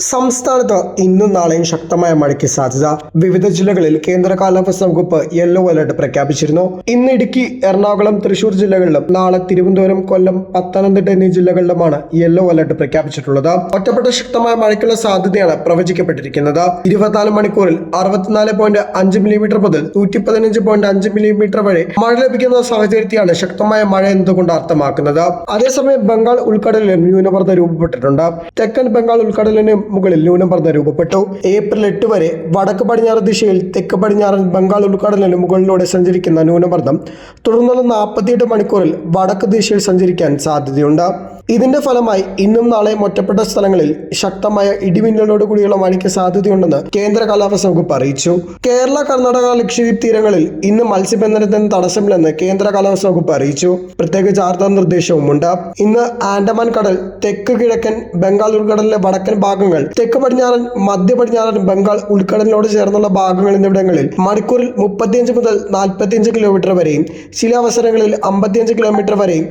സംസ്ഥാനത്ത് ഇന്നും നാളെയും ശക്തമായ മഴയ്ക്ക് സാധ്യത. വിവിധ ജില്ലകളിൽ കേന്ദ്ര കാലാവസ്ഥാ വകുപ്പ് യെല്ലോ അലർട്ട് പ്രഖ്യാപിച്ചിരുന്നു. ഇന്ന് ഇടുക്കി എറണാകുളം തൃശൂർ ജില്ലകളിലും നാളെ തിരുവനന്തപുരം കൊല്ലം പത്തനംതിട്ട എന്നീ ജില്ലകളിലുമാണ് യെല്ലോ അലർട്ട് പ്രഖ്യാപിച്ചിട്ടുള്ളത്. ഒറ്റപ്പെട്ട ശക്തമായ മഴയ്ക്കുള്ള സാധ്യതയാണ് പ്രവചിക്കപ്പെട്ടിരിക്കുന്നത്. ഇരുപത്തിനാല് മണിക്കൂറിൽ അറുപത്തിനാല് പോയിന്റ് അഞ്ച് മില്ലിമീറ്റർ മുതൽ നൂറ്റി പതിനഞ്ച് പോയിന്റ് അഞ്ച് മില്ലിമീറ്റർ വരെ മഴ ലഭിക്കുന്ന സാഹചര്യത്തെയാണ് ശക്തമായ മഴ എന്നതുകൊണ്ട് അർത്ഥമാക്കുന്നത്. അതേസമയം ബംഗാൾ ഉൾക്കടലിലും ന്യൂനമർദ്ദം രൂപപ്പെട്ടിട്ടുണ്ട്. തെക്കൻ ബംഗാൾ ഉൾക്കടലിന് മുകളിൽ ന്യൂനമർദ്ദം രൂപപ്പെട്ടു. ഏപ്രിൽ എട്ട് വരെ വടക്ക് പടിഞ്ഞാറ് ദിശയിൽ തെക്ക് പടിഞ്ഞാറൻ ബംഗാൾ ഉൾക്കടലിന് മുകളിലൂടെ സഞ്ചരിക്കുന്ന ന്യൂനമർദ്ദം തുടർന്നുള്ള നാൽപ്പത്തിയെട്ട് മണിക്കൂറിൽ വടക്ക് ദിശയിൽ സഞ്ചരിക്കാൻ സാധ്യതയുണ്ട്. ഇതിന്റെ ഫലമായി ഇന്നും നാളെ ഒറ്റപ്പെട്ട സ്ഥലങ്ങളിൽ ശക്തമായ ഇടിമിന്നലോട് കൂടിയുള്ള മഴയ്ക്ക് സാധ്യതയുണ്ടെന്ന് കേന്ദ്ര കാലാവസ്ഥ വകുപ്പ് അറിയിച്ചു. കേരള കർണാടക ലക്ഷദ്വീപ് തീരങ്ങളിൽ ഇന്ന് മത്സ്യബന്ധനത്തിന് തടസ്സമില്ലെന്ന് കേന്ദ്ര കാലാവസ്ഥ വകുപ്പ് അറിയിച്ചു. പ്രത്യേക ജാഗ്രതാ നിർദ്ദേശവുമുണ്ട്. ഇന്ന് ആൻഡമാൻ കടൽ തെക്ക് കിഴക്കൻ ബംഗാൾ ഉൾക്കടലിലെ വടക്കൻ ഭാഗങ്ങൾ. തെക്ക് പടിഞ്ഞാറൻ മധ്യ പടിഞ്ഞാറൻ ബംഗാൾ ഉൾക്കടലിനോട് ചേർന്നുള്ള ഭാഗങ്ങൾ എന്നിവിടങ്ങളിൽ മണിക്കൂറിൽ മുപ്പത്തിയഞ്ച് മുതൽ നാൽപ്പത്തിയഞ്ച് കിലോമീറ്റർ വരെയും ചില അവസരങ്ങളിൽ അമ്പത്തിയഞ്ച് കിലോമീറ്റർ വരെയും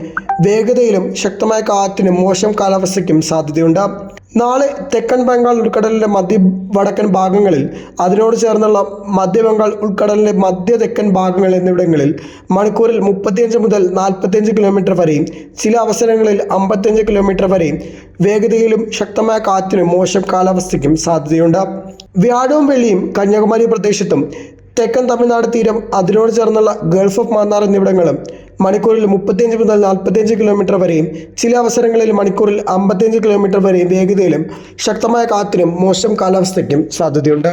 വേഗതയിലും ശക്തമായ കാറ്റിനും മോശം കാലാവസ്ഥയ്ക്കും സാധ്യതയുണ്ട്. നാളെ തെക്കൻ ബംഗാൾ ഉൾക്കടലിലെ മധ്യ വടക്കൻ ഭാഗങ്ങളിൽ അതിനോട് ചേർന്നുള്ള മധ്യ ബംഗാൾ ഉൾക്കടലിലെ മധ്യ തെക്കൻ ഭാഗങ്ങൾ എന്നിവിടങ്ങളിൽ മണിക്കൂറിൽ മുപ്പത്തിയഞ്ച് മുതൽ നാൽപ്പത്തിയഞ്ച് കിലോമീറ്റർ വരെയും ചില അവസരങ്ങളിൽ അമ്പത്തിയഞ്ച് കിലോമീറ്റർ വരെയും വേഗതയിലും ശക്തമായ കാറ്റിനും മോശം കാലാവസ്ഥയ്ക്കും സാധ്യതയുണ്ട്. വ്യാഴവും വെള്ളിയും കന്യാകുമാരി പ്രദേശത്തും തെക്കൻ തമിഴ്നാട് തീരം അതിനോട് ചേർന്നുള്ള ഗൾഫ് ഓഫ് മാന്നാർ എന്നിവിടങ്ങളും മണിക്കൂറിൽ മുപ്പത്തിയഞ്ച് മുതൽ നാൽപ്പത്തിയഞ്ച് കിലോമീറ്റർ വരെയും ചില അവസരങ്ങളിൽ മണിക്കൂറിൽ അമ്പത്തിയഞ്ച് കിലോമീറ്റർ വരെയും വേഗതയിലും ശക്തമായ കാറ്റിനും മോശം കാലാവസ്ഥയ്ക്കും സാധ്യതയുണ്ട്.